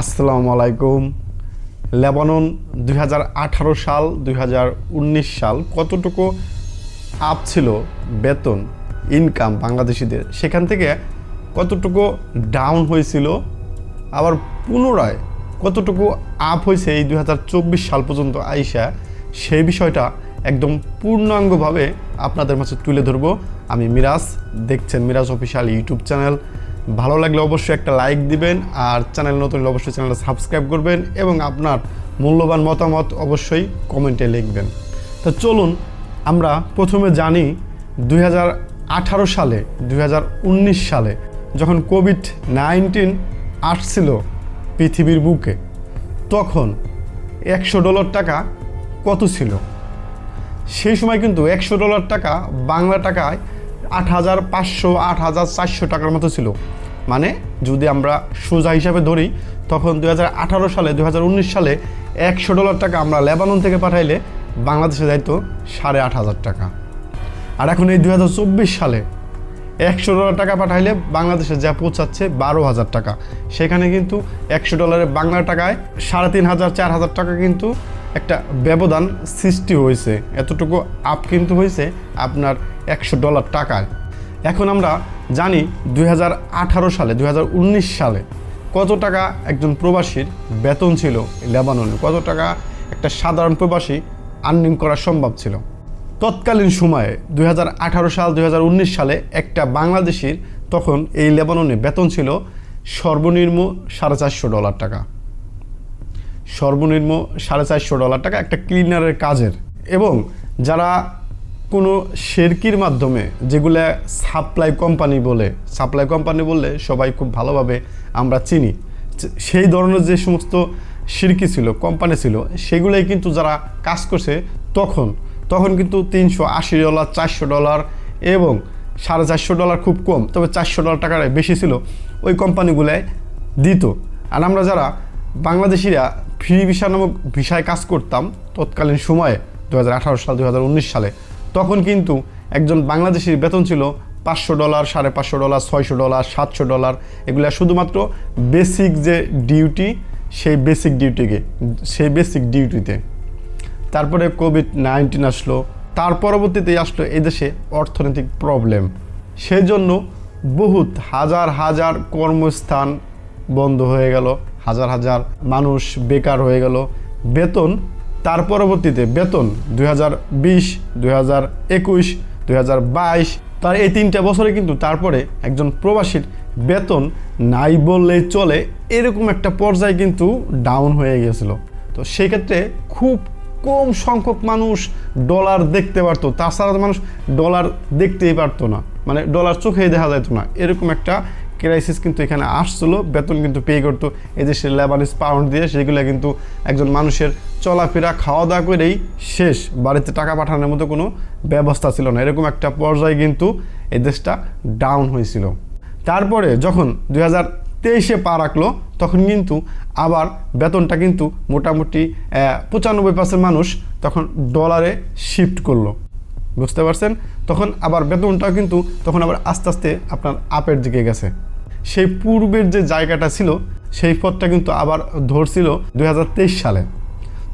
আসসালামু আলাইকুম। লেবানন দুই হাজার আঠারো সাল, দুই হাজার উনিশ সাল কতটুকু আপ ছিল বেতন ইনকাম বাংলাদেশিদের? সেখান থেকে কতটুকু ডাউন হয়েছিল, আবার পুনরায় কতটুকু আপ হয়েছে এই দু হাজার চব্বিশ সাল পর্যন্ত আইসা সেই বিষয়টা একদম পূর্ণাঙ্গভাবে আপনাদের মাঝে তুলে ধরবো। আমি মিরাজ, দেখছেন মিরাজ অফিসিয়াল ইউটিউব চ্যানেল। ভালো লাগলে অবশ্যই একটা লাইক দিবেন, আর চ্যানেল নতুন অবশ্যই চ্যানেলটা সাবস্ক্রাইব করবেন এবং আপনার মূল্যবান মতামত অবশ্যই কমেন্টে লিখবেন। তো চলুন আমরা প্রথমে জানি দুই হাজার আঠারো সালে দু হাজার উনিশ সালে যখন কোভিড নাইন্টিন আসছিল পৃথিবীর বুকে, তখন একশো ডলার টাকা কত ছিল? সেই সময় কিন্তু একশো ডলার টাকা বাংলা টাকায় আট হাজার পাঁচশো, আট হাজার চারশো টাকার মতো ছিল। মানে যদি আমরা সোজা হিসাবে ধরি, তখন দু হাজার আঠারো সালে দু হাজার উনিশ সালে একশো ডলার টাকা আমরা লেবানন থেকে পাঠাইলে বাংলাদেশে যাইতো সাড়ে আট হাজার টাকা। আর এখন এই দুই হাজার চব্বিশ সালে একশো ডলার টাকা পাঠাইলে বাংলাদেশে যা পৌঁছাচ্ছে বারো হাজার টাকা। সেখানে কিন্তু একশো ডলারের বাংলা টাকায় সাড়ে তিন হাজার, চার হাজার টাকা কিন্তু একটা ব্যবধান সৃষ্টি হয়েছে। এতটুকু আপ কিন্তু হয়েছে আপনার একশো ডলার টাকায়। এখন আমরা জানি দুই হাজার আঠারো সালে, দুই হাজার উনিশ সালে কত টাকা একজন প্রবাসীর বেতন ছিল লেবাননে? কত টাকা একটা সাধারণ প্রবাসী আর্নিং করা সম্ভব ছিল? তৎকালীন সময়ে, দুই হাজার আঠারো সাল, দুই হাজার উনিশ সালে একটা বাংলাদেশির তখন এই লেবাননে বেতন ছিল সর্বনিম্ন সাড়ে চারশো ডলার টাকা। সর্বনিম্ন সাড়ে চারশো ডলার টাকা একটা ক্লিনারের কাজের। এবং যারা কোনো শেরকির মাধ্যমে যেগুলা সাপ্লাই কোম্পানি বলে সাপ্লাই কোম্পানি বললে সবাই খুব ভালোভাবে আমরা চিনি। সেই ধরনের যে সমস্ত শিরকি ছিল কোম্পানি ছিল, সেগুলোই কিন্তু যারা কাজ করছে তখন তখন কিন্তু তিনশো আশি ডলার, চারশো ডলার এবং সাড়ে চারশো ডলার খুব কম, তবে চারশো ডলার টাকার বেশি ছিল, ওই কোম্পানিগুলোয় দিত। আর আমরা যারা বাংলাদেশিরা ফ্রি ভিসা নামক ভিসায় কাজ করতাম, তৎকালীন সময়ে দু হাজার আঠারো সাল দু হাজার উনিশ সালে তখন কিন্তু একজন বাংলাদেশির বেতন ছিল পাঁচশো ডলার, সাড়ে পাঁচশো ডলার, ছয়শো ডলার, সাতশো ডলার। এগুলো শুধুমাত্র বেসিক যে ডিউটি সেই বেসিক ডিউটিকে সেই বেসিক ডিউটিতে তারপরে কোভিড নাইন্টিন আসলো। তার পরবর্তীতে আসলো এদেশে অর্থনৈতিক প্রবলেম সেই জন্য বহুত হাজার হাজার কর্মস্থান বন্ধ হয়ে গেল। হাজার হাজার মানুষ বেকার হয়ে গেল। বেতন তার পরবর্তীতে বেতন দুই হাজার বিশ হাজার একুশ, দুই হাজার বাইশ। তার এই তিনটা বছরে কিন্তু তারপরে একজন প্রবাসীর বেতন নাই বললেই চলে। এরকম একটা পর্যায়ে কিন্তু ডাউন হয়ে গিয়েছিল। তো সেক্ষেত্রে খুব কম সংখ্যক মানুষ ডলার দেখতে পারতো। তাছাড়া মানুষ ডলার দেখতেই পারতো না। মানে ডলার চোখেই দেখা যেত না। এরকম একটা ক্রাইসিস কিন্তু এখানে আসছিল, বেতন কিন্তু পে করতো। এই যে সে লেবানিস পাউন্ড দিয়ে সেগুলো কিন্তু একজন মানুষের চলাফেরা খাওয়া দাওয়া করেই শেষ। বাড়িতে টাকা পাঠানোর মতো কোনো ব্যবস্থা ছিল না। এরকম একটা পর্যায়ে কিন্তু এই দেশটা ডাউন হয়েছিল। তারপরে যখন দুই তেইশে পা রাখল, তখন কিন্তু আবার বেতনটা কিন্তু মোটামুটি পঁচানব্বই পার্সেন্ট মানুষ তখন ডলারে শিফট করল। বুঝতে পারছেন? তখন আবার বেতনটাও কিন্তু তখন আবার আস্তে আস্তে আপনার আপের দিকে গেছে। সেই পূর্বের যে জায়গাটা ছিল, সেই পথটা কিন্তু আবার ধরছিল দু হাজার তেইশ সালে।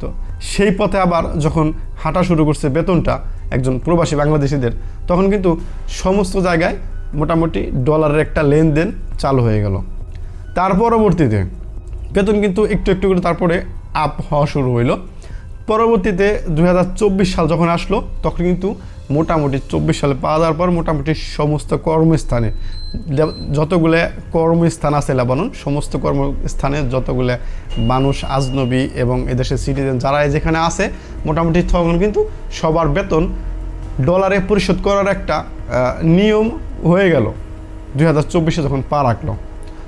তো সেই পথে আবার যখন হাঁটা শুরু করছে বেতনটা একজন প্রবাসী বাংলাদেশিদের, তখন কিন্তু সমস্ত জায়গায় মোটামুটি ডলারের একটা লেনদেন চালু হয়ে গেল। তার পরবর্তীতে বেতন কিন্তু একটু একটু করে তারপরে আপ হওয়া শুরু হইল। পরবর্তীতে দু হাজার চব্বিশ সাল যখন আসলো, তখন কিন্তু মোটামুটি চব্বিশ সালে পাওয়া যাওয়ার পর মোটামুটি সমস্ত কর্মস্থানে যতগুলো কর্মস্থান আছে লেবানন, সমস্ত কর্মস্থানে যতগুলো মানুষ, আজনবী এবং এদেশের সিটিজেন যারা যেখানে আছে, মোটামুটি তখন কিন্তু সবার বেতন ডলারে পরিশোধ করার একটা নিয়ম হয়ে গেল। দুই হাজার চব্বিশে যখন পা রাখল,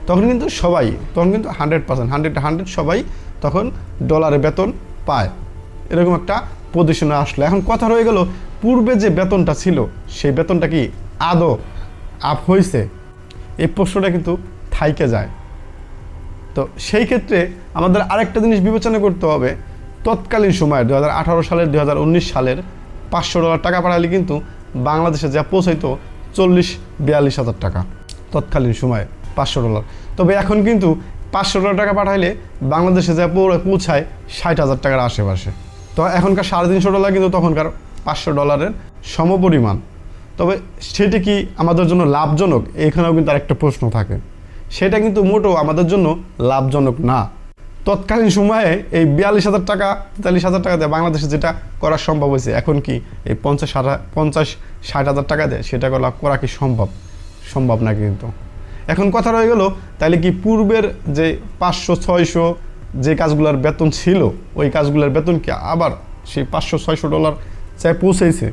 তখন কিন্তু সবাই, তখন কিন্তু হান্ড্রেড পার্সেন্ট হান্ড্রেড হান্ড্রেড সবাই তখন ডলারে বেতন পায়। এরকম একটা পজিশনে আসলো। এখন কথা রয়ে গেল, পূর্বে যে বেতনটা ছিল, সেই বেতনটা কি আদৌ আপ হয়েছে এই প্রশ্নটা কিন্তু থাইকে যায়। তো সেই ক্ষেত্রে আমাদের আরেকটা জিনিস বিবেচনা করতে হবে, তৎকালীন সময়ে দু হাজার আঠারো সালের দু হাজার উনিশ সালের পাঁচশো ডলার টাকা পাঠালে কিন্তু বাংলাদেশে যা পৌঁছাইতো চল্লিশ, বিয়াল্লিশ হাজার টাকা, তৎকালীন সময়ে পাঁচশো ডলার। তবে এখন কিন্তু পাঁচশো ডলার টাকা পাঠাইলে বাংলাদেশে যা পৌঁছায় ষাট হাজার টাকার আশেপাশে। তো এখনকার সাড়ে তিনশো ডলার কিন্তু তখনকার পাঁচশো ডলারের সমপরিমাণ। তবে সেটি কি আমাদের জন্য লাভজনক? এখানেও কিন্তু আরেকটা প্রশ্ন থাকে। সেটা কিন্তু মোটেও আমাদের জন্য লাভজনক না। তৎকালীন সময়ে এই বিয়াল্লিশ হাজার টাকা, তেতাল্লিশ হাজার টাকা দিয়ে বাংলাদেশে যেটা করা সম্ভব হয়েছে, এখন কি এই পঞ্চাশ ষাট পঞ্চাশ, ষাট হাজার টাকা দেয় সেটা করা করা কি সম্ভব? সম্ভব না কিন্তু। এখন কথা রয়ে গেল, তাহলে কি পূর্বের যে পাঁচশো, ছয়শো যে কাজগুলোর বেতন ছিল, ওই কাজগুলোর বেতন কি আবার সেই পাঁচশো, ছয়শো ডলার চাই পৌঁছেছে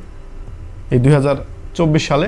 এই দুই হাজার চব্বিশ সালে